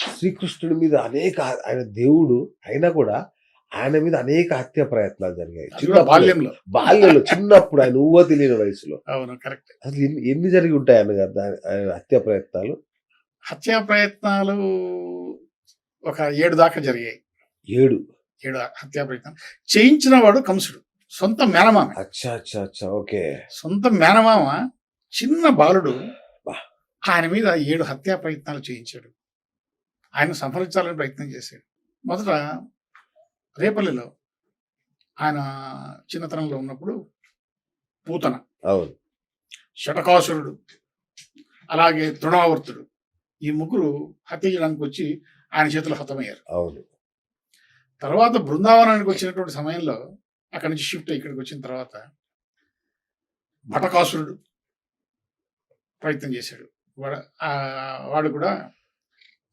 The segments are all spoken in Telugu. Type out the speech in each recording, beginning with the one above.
శ్రీకృష్ణుడి మీద అనేక ఆయన దేవుడు అయినా కూడా ఆయన మీద అనేక హత్య ప్రయత్నాలు జరిగాయి. చిన్నప్పుడు. బాల్యంలో. బాల్యంలో చిన్నప్పుడు ఆయన ఊహ తెలియని వయసులో. అవును కరెక్ట్. అసలు ఎన్ని జరిగి ఉంటాయి దాని- ఆయన హత్య ప్రయత్నాలు? హత్యా ప్రయత్నాలు ఒక ఏడు దాకా జరిగాయి. ఏడు. ఏడు హత్యా ప్రయత్నాలు. చేయించిన వాడు కంసుడు. సొంత మేనమామ. అచ్చా అచ్చా అచ్చా ఓకే. సొంత మేనమామ చిన్న బాలుడు. ఆయన మీద ఏడు హత్యా ప్రయత్నాలు చేయించాడు. ఆయన సంహరించాలని ప్రయత్నం చేశాడు. మొదట రేపల్లిలో ఆయన చిన్నతనంలో ఉన్నప్పుడు పూతన. అవును. శటకాసురుడు అలాగే తృణావర్తుడు ఈ ముగ్గురు హత్య చేయడానికి వచ్చి ఆయన చేతులు హతమయ్యారు. అవును. తర్వాత బృందావనానికి వచ్చినటువంటి సమయంలో అక్కడి నుంచి షిఫ్ట్ ఇక్కడికి వచ్చిన తర్వాత భటకాసురుడు ప్రయత్నం చేశాడు. వాడు కూడా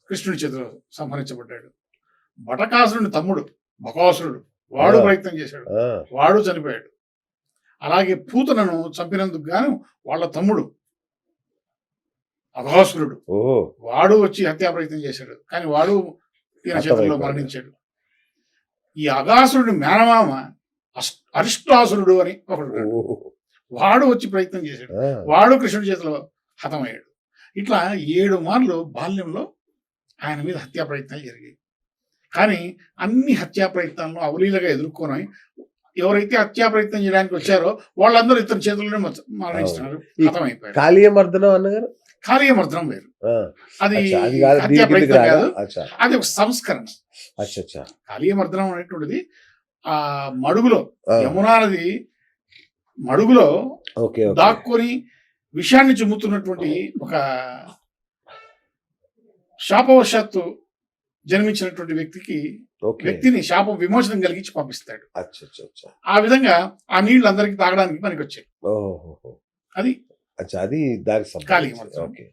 కృష్ణుడి చేతిలో సంహరించబడ్డాడు. భటకాసురుని తమ్ముడు బకాసురుడు వాడు. ప్రయత్నం చేశాడు. వాడు చనిపోయాడు. అలాగే పూతనను చంపినందుకు గాను వాళ్ళ తమ్ముడు అఘాసురుడు ఓహో వాడు వచ్చి హత్యా ప్రయత్నం చేశాడు. కానీ వాడు ఈయన చేతుల్లో. మరణించాడు. ఈ అగాసురుడి మేనమామ అరిష్టాసురుడు అని ఒకడు. వాడు వచ్చి ప్రయత్నం చేశాడు. వాడు కృష్ణుడి చేతిలో హతమయ్యాడు. ఇట్లా ఏడు మార్లు బాల్యంలో ఆయన మీద హత్యా ప్రయత్నాలు జరిగాయి. కానీ అన్ని హత్యా ప్రయత్నాలను అవలీలగా ఎదుర్కొని ఎవరైతే హత్యా ప్రయత్నం చేయడానికి వచ్చారో వాళ్ళందరూ ఇతని చేతుల్లోనే మరణిస్తున్నారు ఈ హతమైపోయారు కాళీయమర్దనం అన్నగారు? వేరు. అది హత్యా ప్రయత్నం? కాదు. అది ఒక సంస్కరణ. కాళీయమర్దనం అనేటువంటిది ఆ మడుగులో యమునా నది మడుగులో దాక్కొని విషాన్ని చిమ్ముతున్నటువంటి ఒక శాపవశాత్తు జన్మించినటువంటి వ్యక్తికి వ్యక్తిని శాప విమోచనం కలిగించి పంపిస్తాడు. ఆ విధంగా ఆ నీళ్ళు అందరికి తాగడానికి పనికి వచ్చాయి ఓహో అది అచ్చా అది దానికి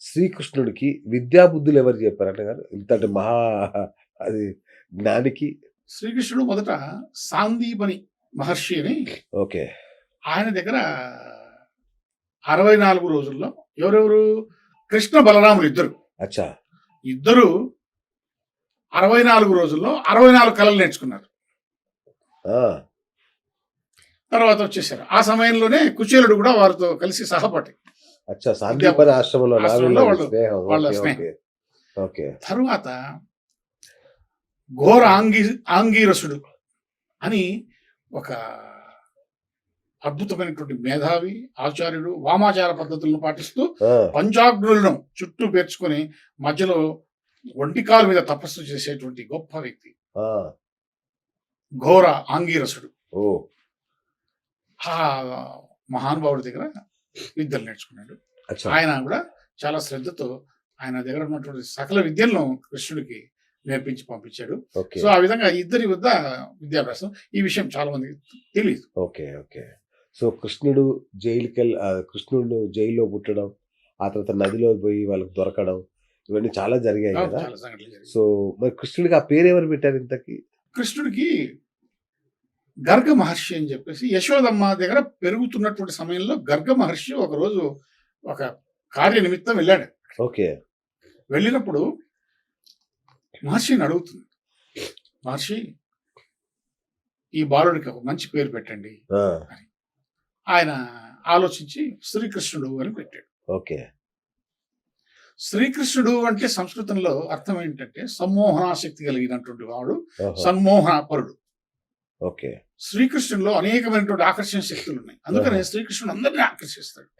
శ్రీకృష్ణుడికి విద్యా బుద్ధులు ఎవరు చెప్పారు అన్నగారు ఇంతటి మహా అది జ్ఞానికి. శ్రీకృష్ణుడు మొదట సాందీపని మహర్షి అని ఓకే. ఆయన దగ్గర అరవై నాలుగు రోజుల్లో ఎవరెవరు? కృష్ణ బలరాములు ఇద్దరు. అచ్చా. ఇద్దరు అరవై నాలుగు రోజుల్లో అరవై నాలుగు కళలు నేర్చుకున్నారు. ఆ, తర్వాత వచ్చేసారు. ఆ సమయంలోనే కుచేలుడు కూడా వారితో కలిసి సహపాఠి. ఓకే. తరువాత ఘోర ఆంగి ఆంగీరసుడు అని ఒక అద్భుతమైనటువంటి మేధావి ఆచార్యుడు వామాచార పద్ధతులను పాటిస్తూ పంచాగ్నులను చుట్టూ పేర్చుకొని మధ్యలో ఒంటికాలు మీద తపస్సు చేసేటువంటి గొప్ప వ్యక్తి. ఘోర ఆంగీరసుడు. ఆ మహానుభావుడి దగ్గర విద్యలు నేర్చుకున్నాడు. ఆయన కూడా చాలా శ్రద్ధతో ఆయన దగ్గర ఉన్నటువంటి సకల విద్యలను కృష్ణుడికి నేర్పించి పంపించాడు. సో ఆ విధంగా ఇద్దరి వద్ద విద్యాభ్యాసం ఈ విషయం చాలా మందికి తెలియదు ఓకే ఓకే. సో కృష్ణుడు జైలుకి వెళ్ళి కృష్ణుడు జైల్లో పుట్టడం ఆ తర్వాత నదిలో పోయి వాళ్ళకి దొరకడం ఇవన్నీ చాలా జరిగాయి కదా? సో మరి కృష్ణుడికి ఆ పేరు ఎవరు పెట్టారు ఇంతకి? కృష్ణుడికి గర్గ మహర్షి అని చెప్పేసి యశోదమ్మ దగ్గర పెరుగుతున్నటువంటి సమయంలో గర్గ మహర్షి ఒకరోజు ఒక కార్య నిమిత్తం వెళ్ళాడు. ఓకే. వెళ్ళినప్పుడు మహర్షిని అడుగుతుంది. మహర్షి ఈ బాలుడికి ఒక మంచి పేరు పెట్టండి ఆ, ఆయన ఆలోచించి శ్రీకృష్ణుడు అని పెట్టాడు. ఓకే. శ్రీకృష్ణుడు అంటే సంస్కృతంలో అర్థం ఏంటంటే సమ్మోహనాశక్తి కలిగినటువంటి వాడు ఓహో, సన్మోహన పరుడు ఓకే. శ్రీకృష్ణుల్లో అనేకమైనటువంటి ఆకర్షణ శక్తులు ఉన్నాయి. అందుకనే శ్రీకృష్ణుడు అందరినీ ఆకర్షిస్తాడు.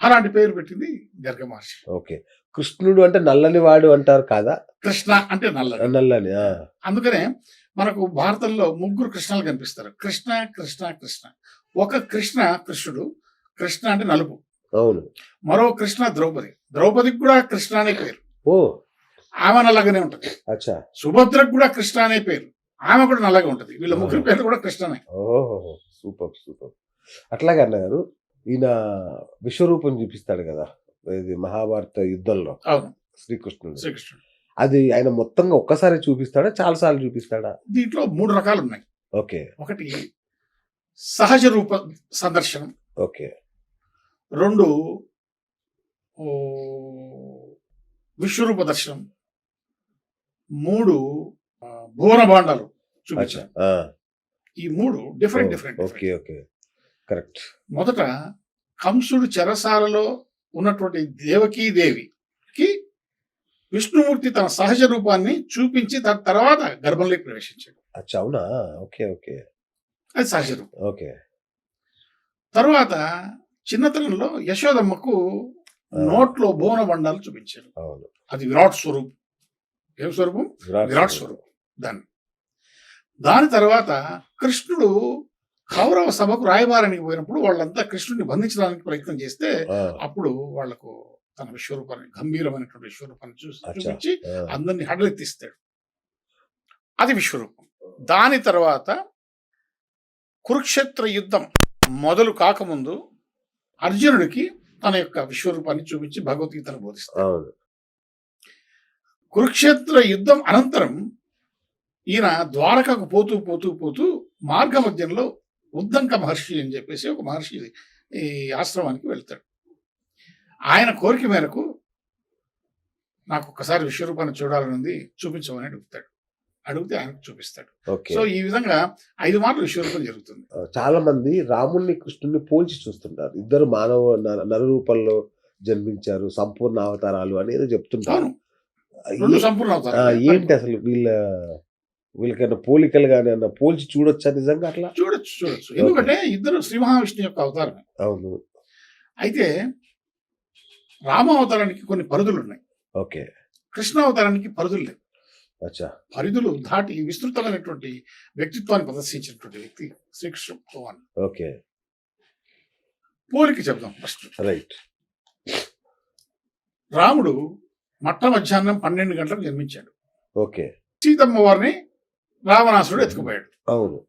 అలాంటి పేరు పెట్టింది గర్గ మహర్షి ఓకే. కృష్ణుడు అంటే నల్లని వాడు అంటారు కాదా? కృష్ణ అంటే నల్లని ఆ, అందుకనే మనకు భారతంలో ముగ్గురు కృష్ణలు కనిపిస్తారు. కృష్ణ కృష్ణ కృష్ణ. ఒక కృష్ణ కృష్ణుడు కృష్ణ అంటే నలుపు. అవును. మరో కృష్ణ ద్రౌపది. ద్రౌపదికి కూడా కృష్ణ అనే పేరు. ఓ. ఆమె నల్లగానే ఉంటది. అచ్చా. సుభద్రకు కూడా కృష్ణ అనే పేరు. ఆమె కూడా నల్లగా ఉంటది. వీళ్ళ ముగ్గురు పేర్లు కూడా కృష్ణనే. ఓహో. Super super. అట్లాగే అన్నగారు ఈయన విశ్వరూపం చూపిస్తాడు కదా ఇది మహాభారత యుద్ధంలో. అవును. శ్రీకృష్ణుడు. శ్రీకృష్ణుడు. అది ఆయన మొత్తంగా ఒక్కసారి చూపిస్తాడా చాలా సార్లు చూపిస్తాడా? దీంట్లో మూడు రకాలు ఉన్నాయి. ఓకే. ఒకటి సహజ రూప సందర్శనం. ఓకే. రెండు విశ్వరూప దర్శనం. మూడు భువన భాండాలు ఈ మూడు different different okay okay. Correct. మొదట కంసుడు చెరసాలలో ఉన్నటువంటి దేవకీ దేవికి విష్ణుమూర్తి తన సహజ రూపాన్ని చూపించి దాని తర్వాత గర్భంలోకి ప్రవేశించాడు. అవునా? Okay okay. అది సహజ. ఓకే. తర్వాత చిన్నతనంలో యశోదమ్మకు. నోట్లో భువన బండాలు చూపించారు. అది విరాట్ స్వరూపం. ఏం స్వరూపం? విరాట్ స్వరూపం. దాన్ని. దాని తర్వాత కృష్ణుడు కౌరవ సభకు రాయబారానికి పోయినప్పుడు వాళ్ళంతా కృష్ణుడిని బంధించడానికి ప్రయత్నం చేస్తే అప్పుడు వాళ్ళకు తన విశ్వరూపాన్ని గంభీరమైనటువంటి విశ్వరూపాన్ని చూసి. చూపించి అందరినీ హడలెత్తిస్తాడు. అది విశ్వరూపం. దాని తర్వాత కురుక్షేత్ర యుద్ధం మొదలు కాకముందు అర్జునుడికి తన యొక్క విశ్వరూపాన్ని చూపించి భగవద్గీతను బోధిస్తాడు. కురుక్షేత్ర యుద్ధం అనంతరం ఈయన ద్వారకకు పోతూ పోతూ పోతూ మార్గ మధ్యంలో ఉద్దంక మహర్షి అని చెప్పేసి ఒక మహర్షి ఈ ఆశ్రమానికి వెళ్తాడు. ఆయన కోరిక మేరకు నాకు ఒక్కసారి విశ్వరూపాన్ని చూడాలని ఉంది చూపించమని అడుగుతాడు. అడిగితే ఆయనకు చూపిస్తాడు. సో ఈ విధంగా ఐదు మార్లు విశ్వరూపం జరుగుతుంది. చాలా మంది రాముణ్ణి కృష్ణుని పోల్చి చూస్తుంటారు. ఇద్దరు మానవ నర- రూపంలో జన్మించారు సంపూర్ణ అవతారాలు అనేది చెప్తుంటారు. సంపూర్ణ అవుతారు ఏంటి అసలు వీళ్ళ వీళ్ళకైనా పోలికలు కానీ అన్న పోల్చి చూడొచ్చా నిజంగా అట్లా? చూడొచ్చు చూడొచ్చు. ఎందుకంటే ఇద్దరు శ్రీ మహావిష్ణు యొక్క అవతారమే. అవును. అయితే రామ అవతారానికి కొన్ని పరిధులు ఉన్నాయి. ఓకే. కృష్ణ అవతారానికి పరిధులు లేవు. పరిధులు దాటి విస్తృతమైనటువంటి వ్యక్తిత్వాన్ని ప్రదర్శించినటువంటి వ్యక్తి శ్రీకృష్ణ భగవాన్. ఓకే. పోలిక చెప్దాం ఫస్ట్. రైట్. రాముడు మట్ట మధ్యాహ్నం పన్నెండు గంటలకు జన్మించాడు. ఓకే. సీతమ్మ వారిని రావణాసురుడు ఎత్తుకుపోయాడు. అవును.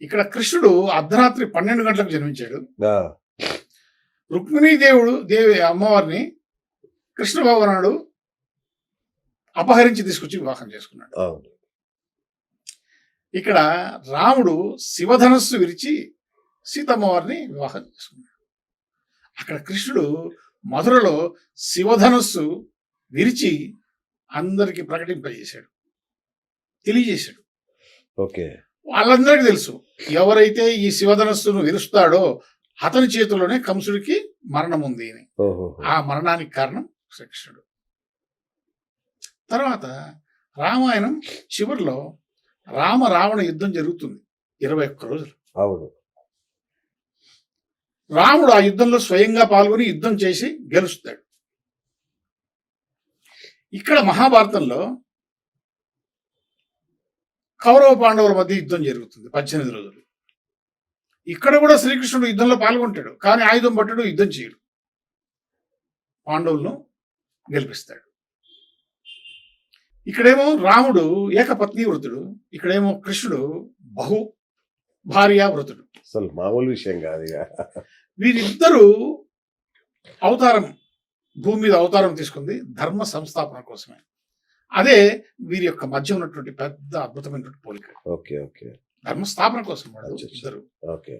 ఇక్కడ కృష్ణుడు అర్ధరాత్రి పన్నెండు గంటలకు జన్మించాడు. రుక్మిణీ దేవుడు దేవి అమ్మవారిని కృష్ణ భగవానుడు అపహరించి తీసుకొచ్చి వివాహం చేసుకున్నాడు. ఇక్కడ రాముడు శివధనస్సు విరిచి సీతమ్మ వారిని వివాహం చేసుకున్నాడు. అక్కడ కృష్ణుడు మధురలో శివధనస్సు విరిచి అందరికి ప్రకటింపజేశాడు. తెలియజేశాడు. ఓకే. వాళ్ళందరికీ తెలుసు ఎవరైతే ఈ శివధనస్సును విరుస్తాడో అతని చేతిలోనే కంసుడికి మరణం ఉంది అని. ఆ మరణానికి కారణం శ్రీకృష్ణుడు. తర్వాత రామాయణం చివరిలో రామ రావణ యుద్ధం జరుగుతుంది ఇరవై ఒక్క రోజులు. అవును. రాముడు ఆ యుద్ధంలో స్వయంగా పాల్గొని యుద్ధం చేసి గెలుస్తాడు. ఇక్కడ మహాభారతంలో కౌరవ పాండవుల మధ్య యుద్ధం జరుగుతుంది పద్దెనిమిది రోజులు. ఇక్కడ కూడా శ్రీకృష్ణుడు యుద్ధంలో పాల్గొంటాడు కానీ ఆయుధం పట్టడు యుద్ధం చేయడు. పాండవులను గెలిపిస్తాడు. ఇక్కడేమో రాముడు ఏకపత్ని వృతుడు ఇక్కడేమో కృష్ణుడు బహు భార్యా వృతుడు. అసలు మామూలు విషయం కాదు వీరిద్దరూ అవతారం భూమి మీద అవతారం తీసుకుంది ధర్మ సంస్థాపన కోసమే. అదే వీరి యొక్క మధ్య ఉన్నటువంటి పెద్ద అద్భుతమైనటువంటి పోలిక. Okay okay. ధర్మ స్థాపన కోసం. ఇద్దరు. ఓకే.